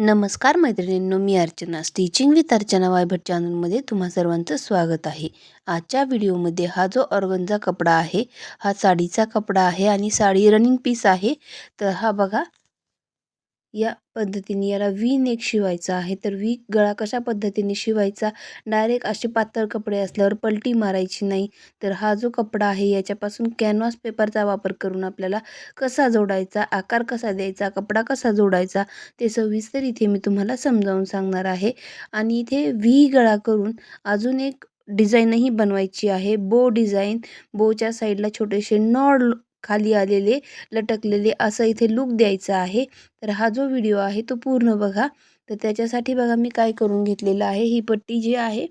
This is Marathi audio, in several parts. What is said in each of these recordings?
नमस्कार मैत्रिणींनो मी अर्चना. स्टिचिंग विथ अर्चना वायभट चॅनलमध्ये तुम्हा सर्वांचं स्वागत आहे. आजच्या व्हिडिओमध्ये हा जो ऑर्गनचा कपडा आहे हा साडीचा कपडा आहे आणि साडी रनिंग पीस आहे तर हा बघा या पद्धतीने याला वी नेक शिवायचा आहे. तर वी गळा कशा पद्धतीने शिवायचा? डायरेक्ट असे पातळ कपडे असल्यावर पलटी मारायची नाही. तर हा जो कपडा आहे याच्यापासून कॅनव्हास पेपरचा वापर करून आपल्याला कसा जोडायचा? आकार कसा द्यायचा? कपडा कसा जोडायचा? ते सविस्तर इथे मी तुम्हाला समजावून सांगणार आहे. आणि इथे व्ही गळा करून अजून एक डिझाईनही बनवायची आहे. बो डिझाईन बोच्या साईडला छोटेसे नॉड खाली आलेले लटकलेले असं इथे लुक द्यायचा आहे. तर हा जो व्हिडिओ आहे तो पूर्ण बघा. तर त्याच्यासाठी बघा मी काय करून घेतलेलं आहे. ही पट्टी जी आहे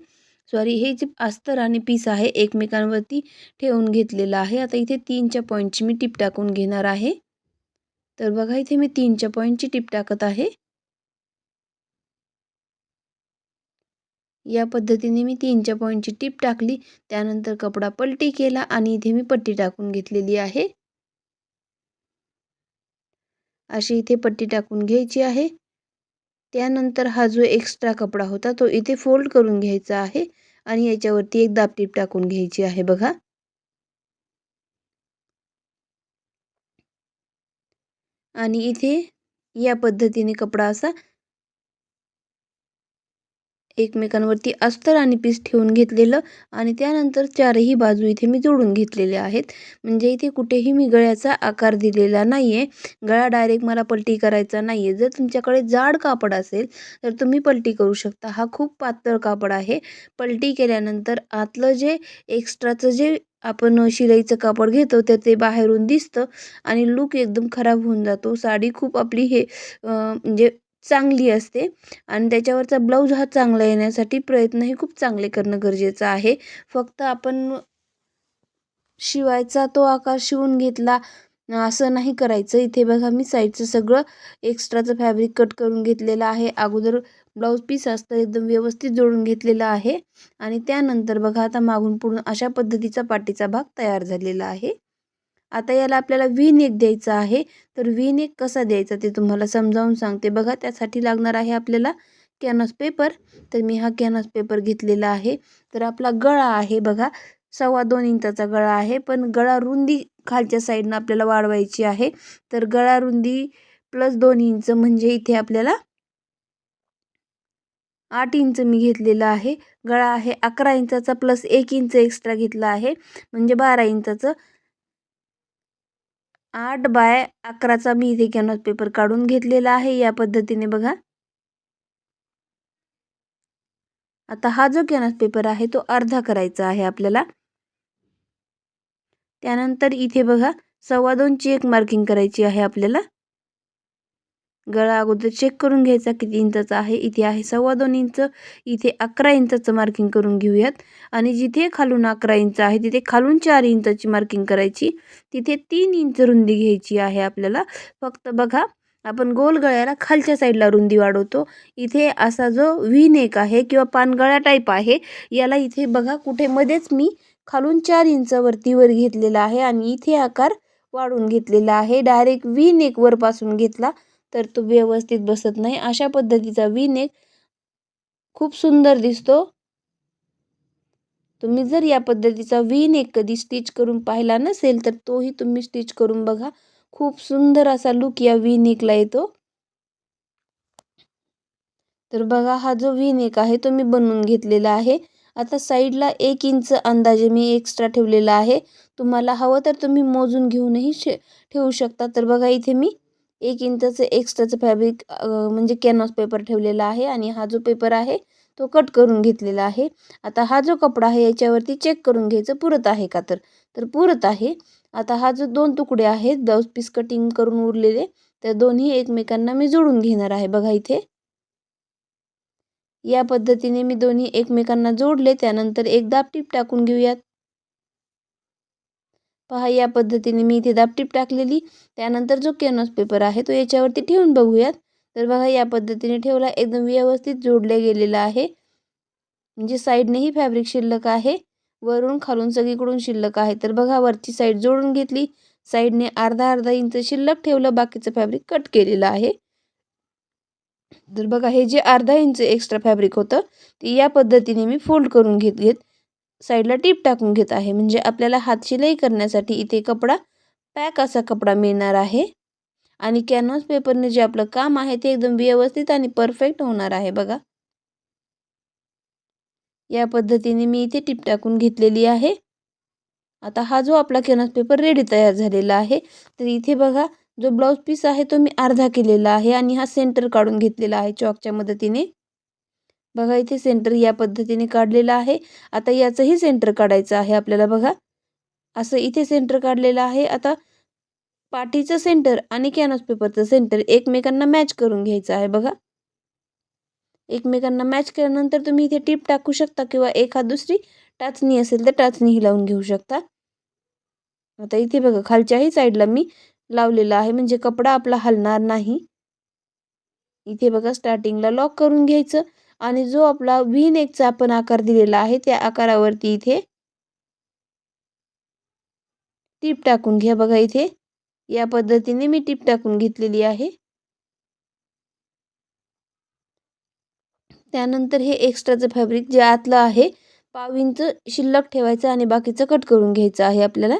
सॉरी हे जे अस्तर आणि पीस आहे एकमेकांवरती ठेवून घेतलेलं आहे. आता इथे तीनच्या पॉईंटची मी टिप टाकून घेणार आहे. तर बघा इथे मी तीनच्या पॉईंटची टिप टाकत आहे. या पद्धतीने मी तीनच्या पॉईंटची टिप टाकली. त्यानंतर कपडा पलटी केला आणि इथे मी पट्टी टाकून घेतलेली आहे. अशी इथे पट्टी टाकून घ्यायची आहे. त्यानंतर हा जो एक्स्ट्रा कपडा होता तो इथे फोल्ड करून घ्यायचा आहे आणि याच्यावरती एक दापटीप टाकून घ्यायची आहे बघा. आणि इथे या पद्धतीने कपडा असा एकमेकांवरती अस्तर आणि पीस ठेवून घेतलेलं आणि त्यानंतर चारही बाजू इथे मी जोडून घेतलेले आहेत. म्हणजे इथे कुठेही मी गळ्याचा आकार दिलेला नाही आहे गळा डायरेक्ट मला पलटी करायचा नाही आहे जर तुमच्याकडे जाड कापड असेल तर तुम्ही पलटी करू शकता. हा खूप पातळ कापड आहे. पलटी केल्यानंतर आतलं जे एक्स्ट्राचं जे आपण शिलाईचं कापड घेतो तर ते बाहेरून दिसतं आणि लूक एकदम खराब होऊन जातो. साडी खूप आपली हे म्हणजे चांगली असते. आणि त्याच्यावरचा ब्लाऊज हा चांगला येण्यासाठी प्रयत्नही खूप चांगले करणं गरजेचं आहे. फक्त आपण शिवायचा तो आकार शिवून घेतला असं नाही करायचं. इथे बघा मी साईडचं सगळं एक्स्ट्राचं फॅब्रिक कट करून घेतलेलं आहे. अगोदर ब्लाऊज पीस असतं एकदम व्यवस्थित जोडून घेतलेलं आहे. आणि त्यानंतर बघा आता मागून पुढून अशा पद्धतीचा पाठीचा भाग तयार झालेला आहे. आता याला आपल्याला वी नेक द्यायचा आहे. तर वी नेक कसा द्यायचा ते तुम्हाला समजावून सांगते. बघा त्यासाठी लागणार आहे आपल्याला कॅनॉस पेपर. तर मी हा कॅनॉस पेपर घेतलेला आहे. तर आपला गळा आहे बघा सव्वा दोन इंचाचा गळा आहे. पण गळा रुंदी खालच्या साईडनं आपल्याला वाढवायची आहे. तर गळा रुंदी प्लस दोन इंच म्हणजे इथे आपल्याला आठ इंच मी घेतलेला आहे. गळा आहे अकरा इंचाचा प्लस एक इंच एक्स्ट्रा घेतला आहे. म्हणजे बारा इंचाचं. आठ बाय अकराचा मी इथे कॅनव्हास पेपर काढून घेतलेला आहे. या पद्धतीने बघा. आता हा जो कॅनव्हास पेपर आहे तो अर्धा करायचा आहे आपल्याला. त्यानंतर इथे बघा सव्वा दोनची एक मार्किंग करायची आहे आपल्याला. गळा अगोदर चेक करून घ्यायचा किती इंचाचा आहे इथे आहे सव्वा दोन इंच इथे अकरा इंचाचं मार्किंग करून घेऊयात. आणि जिथे खालून अकरा इंच आहे तिथे खालून चार इंचाची मार्किंग करायची. तिथे तीन इंच रुंदी घ्यायची आहे आपल्याला. फक्त बघा आपण गोल गळ्याला खालच्या साईडला रुंदी वाढवतो. इथे असा जो व्ही नेक आहे किंवा पानगळा टाईप आहे याला इथे बघा कुठे मध्येच मी खालून चार इंच वरती वर घेतलेला आहे आणि इथे आकार वाढून घेतलेला आहे. डायरेक्ट व्ही नेकवरपासून घेतला. तर तो व्यवस्थित बसत नाही. अशा पद्धतीचा वी नेक खूप सुंदर दिसतो. तुम्ही जर या पद्धतीचा वी नेक कधी स्टिच करून पाहिला नसेल तर तोही तुम्ही स्टिच करून बघा. खूप सुंदर असा लुक या वी नेकला येतो. तर बघा हा जो वी नेक आहे तो मी बनवून घेतलेला आहे. आता साईडला एक इंच अंदाजे मी एक्स्ट्रा ठेवलेला आहे. तुम्हाला हवं तर तुम्ही मोजून घेऊनही शे ठेवू शकता. तर बघा इथे मी एक इंचचं एक्स्ट्राचं फॅब्रिक म्हणजे कॅनॉस पेपर ठेवलेला आहे आणि हा जो पेपर आहे तो कट करून घेतलेला आहे. आता हा जो कपडा आहे याच्यावरती चेक करून घ्यायचं पुरत आहे का तर? तर पुरत आहे. आता हा जो दोन तुकडे आहेत ब्लाऊज पीस कटिंग करून उरलेले तर दोन्ही एकमेकांना मी जोडून घेणार आहे. बघा इथे. या पद्धतीने मी दोन्ही एकमेकांना जोडले त्यानंतर एक दापटीप टाकून घेऊयात. पहा या पद्धतीने मी इथे दापटीप टाकलेली. त्यानंतर जो कॅनव्हास पेपर आहे तो याच्यावरती ठेवून बघूयात. तर बघा या पद्धतीने ठेवला एकदम व्यवस्थित जोडले गेलेला आहे. म्हणजे साईडनेही फॅब्रिक शिल्लक आहे. वरून खालून सगळीकडून शिल्लक आहे. तर बघा वरची साईड जोडून घेतली. साईडने अर्धा अर्धा इंच शिल्लक ठेवलं बाकीचं फॅब्रिक कट केलेलं आहे. तर बघा हे जे अर्धा इंच एक्स्ट्रा फॅब्रिक होतं ते या पद्धतीने मी फोल्ड करून घेत घेत साईडला टीप टाकून घेत आहे. म्हणजे आपल्याला हात शिलाई करण्यासाठी इथे कपडा पॅक असा कपडा मिळणार आहे. आणि कॅनव्हास पेपरने जे आपलं काम आहे ते एकदम व्यवस्थित आणि परफेक्ट होणार आहे बघा. या पद्धतीने मी इथे टीप टाकून घेतलेली आहे. आता हा जो आपला कॅनव्हास पेपर रेडी तयार झालेला आहे तर इथे बघा जो ब्लाऊज पीस आहे तो मी अर्धा केलेला आहे आणि हा सेंटर काढून घेतलेला आहे चॉकच्या मदतीने. बघा इथे सेंटर या पद्धतीने काढलेलं आहे. आता याचंही सेंटर काढायचं आहे आपल्याला बघा. असं इथे सेंटर काढलेलं आहे. आता पाठीचं सेंटर आणि कॅनॉस पेपरचं सेंटर एकमेकांना मॅच करून घ्यायचं आहे बघा. एकमेकांना मॅच केल्यानंतर तुम्ही इथे टीप टाकू शकता किंवा एखाद दुसरी टाचणी असेल तर टाचणीही लावून घेऊ शकता. आता इथे बघा खालच्याही साईडला मी लावलेला आहे. म्हणजे कपडा आपला हलणार नाही. इथे बघा स्टार्टिंगला लॉक करून घ्यायचं. आणि जो आपला व्ही नेकचा आपण आकार दिलेला आहे त्या आकारावरती इथे टीप टाकून घ्या. बघा इथे या पद्धतीने मी टीप टाकून घेतलेली आहे. त्यानंतर हे एक्स्ट्राचं फॅब्रिक जे आतलं आहे पाव इंच शिल्लक ठेवायचं आणि बाकीचं कट करून घ्यायचं आहे आपल्याला.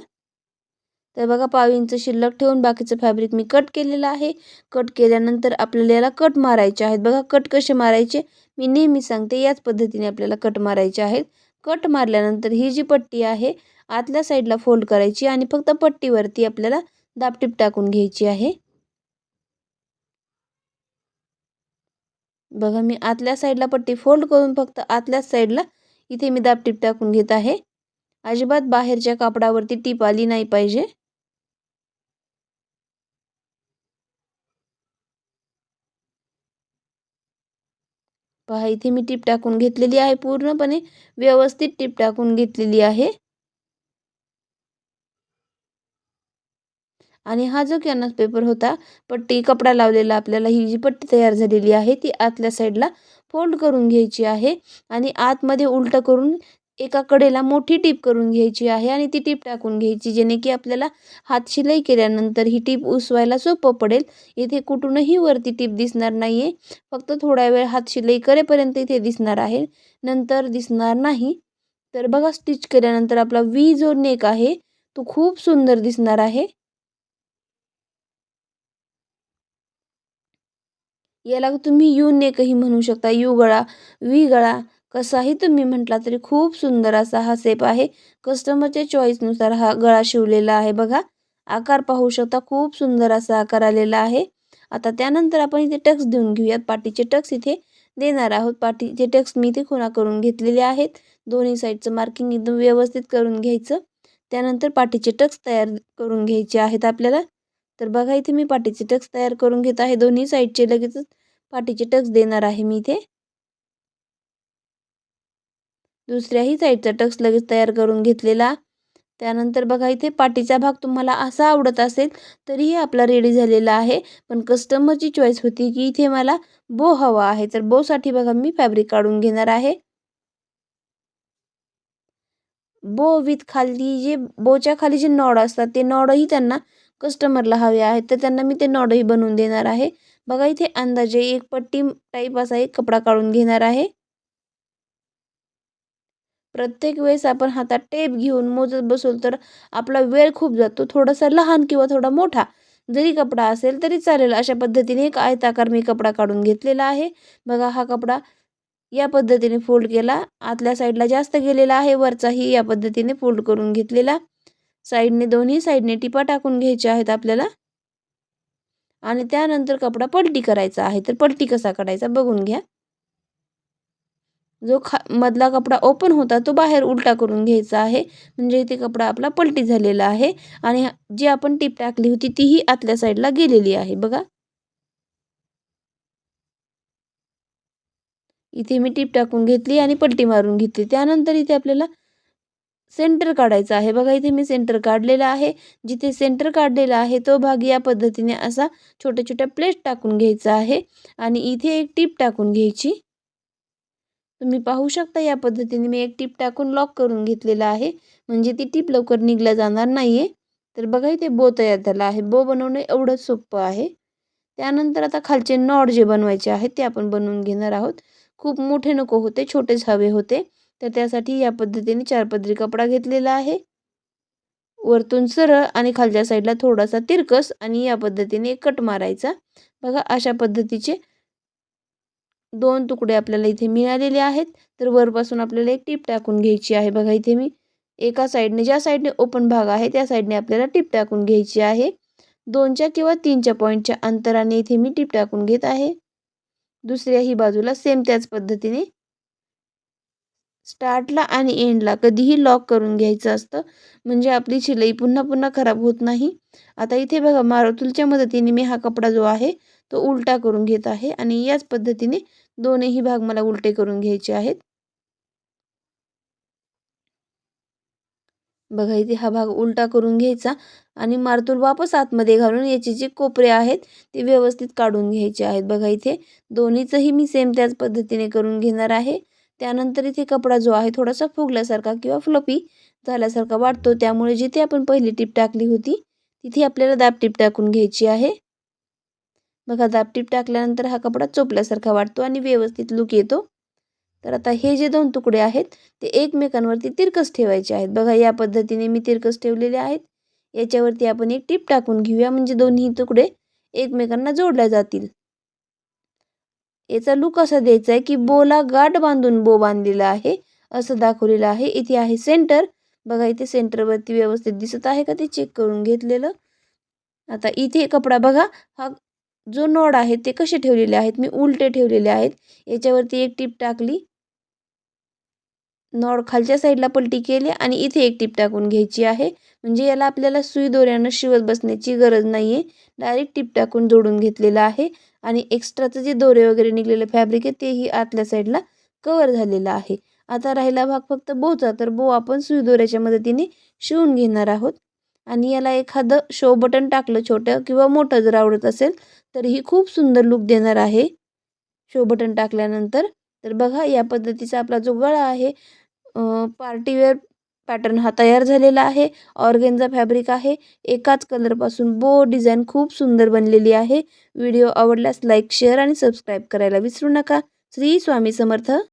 तर बघा पाव इंच शिल्लक ठेवून बाकीचं फॅब्रिक मी कट केलेलं आहे. कट केल्यानंतर आपल्याला याला कट मारायचे आहेत. बघा कट कसे मारायचे? मी नेहमी सांगते याच पद्धतीने आपल्याला कट मारायचे आहेत. कट मारल्यानंतर ही जी पट्टी आहे आतल्या साईडला फोल्ड करायची आणि फक्त पट्टीवरती आपल्याला दापटीप टाकून घ्यायची आहे. बघा मी आतल्या साईडला पट्टी फोल्ड करून फक्त आतल्याच साईडला इथे मी दापटीप टाकून घेत आहे. अजिबात बाहेरच्या कापडावरती टीप आली नाही पाहिजे. पहा इथे मी टीप टाकून घेतलेली आहे पूर्णपणे. व्यवस्थित टीप टाकून घेतलेली आहे. आणि हा जो कॅनस पेपर होता पट्टी कपडा लावलेला आपल्याला ही जी पट्टी तयार झालेली आहे ती आतल्या साईडला फोल्ड करून घ्यायची आहे. आणि आतमध्ये उलटं करून एका कडेला मोठी टीप करून घ्यायची आहे आणि ती टीप टाकून घ्यायची जेणे की आपल्याला हात शिलाई केल्यानंतर ही टीप उसवायला सोपं पडेल. इथे कुठूनही वरती टीप दिसणार नाही आहे फक्त थोडा वेळ हात शिलाई करेपर्यंत इथे दिसणार आहे. नंतर दिसणार नाही. तर बघा स्टिच केल्यानंतर आपला वी जो नेक आहे तो खूप सुंदर दिसणार आहे. याला तुम्ही यू नेकही म्हणू शकता. यू गळा वी गळा कसाही तुम्ही म्हटला तरी खूप सुंदर असा हा सेप आहे. कस्टमरच्या चॉईसनुसार हा गळा शिवलेला आहे बघा. आकार पाहू शकता खूप सुंदर असा आकार आलेला आहे. आता त्यानंतर आपण इथे टक्स देऊन घेऊयात. पाठीचे टक्स इथे देणार आहोत. पाठीचे टक्स मी इथे खुणा करून घेतलेले आहेत. दोन्ही साईडचं मार्किंग एकदम व्यवस्थित करून घ्यायचं. त्यानंतर पाठीचे टक्स तयार करून घ्यायचे आहेत आपल्याला. तर बघा इथे मी पाठीचे टक्स तयार करून घेत आहे. दोन्ही साईडचे लगेचच पाठीचे टक्स देणार आहे मी इथे. दुसऱ्याही साईडचा टक्स लगेच तयार करून घेतलेला. त्यानंतर बघा इथे पाठीचा भाग तुम्हाला असा आवडत असेल तरीही आपला रेडी झालेला आहे. पण कस्टमरची चॉईस होती की इथे मला बो हवा आहे. तर बोसाठी बघा मी फॅब्रिक काढून घेणार आहे. बो विथ खाली जे बोच्या खाली जे नॉड असतात ते नॉडही त्यांना कस्टमरला हवे आहेत. तर त्यांना मी ते नॉडही बनवून देणार आहे. बघा इथे अंदाजे एक पट्टी टाईप असा एक कपडा काढून घेणार आहे. प्रत्येक वेळेस आपण हातात टेप घेऊन मोजत बसलो तर आपला वेळ खूप जातो. थोडासा लहान किंवा थोडा मोठा जरी कपडा असेल तरी चालेल. अशा पद्धतीने एक आयताकार मी कपडा काढून घेतलेला आहे. बघा हा कपडा या पद्धतीने फोल्ड केला. आतल्या साईडला जास्त गेलेला आहे. वरचाही या पद्धतीने फोल्ड करून घेतलेला. साईडने दोन्ही साईडने टिपा टाकून घ्यायच्या आहेत आपल्याला. आणि त्यानंतर कपडा पलटी करायचा आहे. तर पलटी कसा काढायचा बघून घ्या. जो खा मधला कपडा ओपन होता तो बाहेर उलटा करून घ्यायचा आहे. म्हणजे इथे कपडा आपला पलटी झालेला आहे. आणि जी आपण टीप टाकली होती तीही आतल्या साईडला गेलेली आहे. बघा. इथे मी टीप टाकून घेतली आणि पलटी मारून घेतली. त्यानंतर इथे आपल्याला सेंटर काढायचा आहे. बघा इथे मी सेंटर काढलेला आहे. जिथे सेंटर काढलेला आहे तो भाग या पद्धतीने असा छोट्या छोट्या प्लेट टाकून घ्यायचा आहे. आणि इथे एक टीप टाकून घ्यायची. तुम्ही पाहू शकता या पद्धतीने मी एक टीप टाकून लॉक करून घेतलेला आहे. म्हणजे ती टीप लवकर निघल्या जाणार नाही आहे तर बघा इथे बो तयार झाला आहे. बो बनवणं एवढंच सोपं आहे. त्यानंतर आता खालचे नॉड जे बनवायचे आहेत ते आपण बनवून घेणार आहोत. खूप मोठे नको होते छोटेच हवे होते. तर त्यासाठी या पद्धतीने चार पदरी कपडा घेतलेला आहे. वरतून सरळ आणि खालच्या साईडला थोडासा तिरकस आणि या पद्धतीने कट मारायचा. बघा अशा पद्धतीचे दोन तुकडे आपल्याला इथे मिळालेले आहेत. तर वरपासून आपल्याला एक टीप टाकून घ्यायची आहे. बघा इथे मी एका साईडने ज्या साईडने ओपन भाग आहे त्या साईडने आपल्याला टीप टाकून घ्यायची आहे. दोनच्या किंवा तीनच्या पॉईंटच्या अंतराने इथे मी टीप टाकून घेत आहे. दुसऱ्याही बाजूला सेम त्याच पद्धतीने स्टार्टला आणि एंडला कधीही लॉक करून घ्यायचं असतं. म्हणजे आपली शिलाई पुन्हा पुन्हा खराब होत नाही. आता इथे बघा मारुतुलच्या मदतीने मी हा कपडा जो आहे तो उलटा करून घेत आहे आणि याच पद्धतीने दोनही भाग मला उलटे करून घ्यायचे आहेत. बघा इथे हा भाग उलटा करून घ्यायचा आणि मारतूल वापस आतमध्ये घालून याचे जे कोपरे आहेत ते व्यवस्थित काढून घ्यायचे आहेत. बघा इथे दोन्हीचंही मी सेम त्याच पद्धतीने करून घेणार आहे. त्यानंतर इथे कपडा जो आहे थोडासा फुगल्यासारखा किंवा फ्लपी झाल्यासारखा वाटतो. त्यामुळे जिथे आपण पहिली टीप टाकली होती तिथे आपल्याला दाब टीप टाकून घ्यायची आहे. बघा दाब टीप टाकल्यानंतर हा कपडा चोपल्यासारखा वाटतो आणि व्यवस्थित लुक येतो. तर आता हे जे दोन तुकडे आहेत ते एकमेकांवरती तिरकस ठेवायचे आहेत. बघा या पद्धतीने मी तिरकस ठेवलेले आहेत. याच्यावरती आपण एक टीप टाकून घेऊया. म्हणजे दोन्ही तुकडे एकमेकांना जोडल्या जातील. याचा लुक असा द्यायचा आहे की बोला गाठ बांधून बो बांधलेला आहे. असं दाखवलेलं आहे. इथे आहे सेंटर. बघा इथे सेंटरवरती व्यवस्थित दिसत आहे का ते चेक करून घेतलेलं. आता इथे कपडा बघा. हा जो नॉड आहे ते कसे ठेवलेले आहेत? मी उलटे ठेवलेले आहेत. याच्यावरती एक टीप टाकली. नॉड खालच्या साईडला पलटी केली आणि इथे एक टीप टाकून घ्यायची आहे. म्हणजे याला आपल्याला सुई दोऱ्यानं शिवत बसण्याची गरज नाही आहे डायरेक्ट टीप टाकून जोडून घेतलेलं आहे. आणि एक्स्ट्राचं जे दोरे वगैरे निघलेलं फॅब्रिक आहे तेही आतल्या साईडला कवर झालेलं आहे. आता राहिला भाग फक्त बोचा. तर बो आपण सुई दोऱ्याच्या मदतीने शिवून घेणार आहोत. आणि याला एखादं शो बटन टाकलं छोटं किंवा मोठं जर आवडत असेल तर ही खूप सुंदर लुक देणार आहे. शो बटन टाकल्यानंतर तर बघा या पद्धतीचा आपला जो गळा आहे पार्टीवेअर पॅटर्न हा तयार झालेला आहे. ऑर्गेनचा फॅब्रिक आहे. एकाच कलरपासून बो डिझाईन खूप सुंदर बनलेली आहे. व्हिडिओ आवडल्यास लाईक शेअर आणि सबस्क्राईब करायला विसरू नका. श्री स्वामी समर्थ.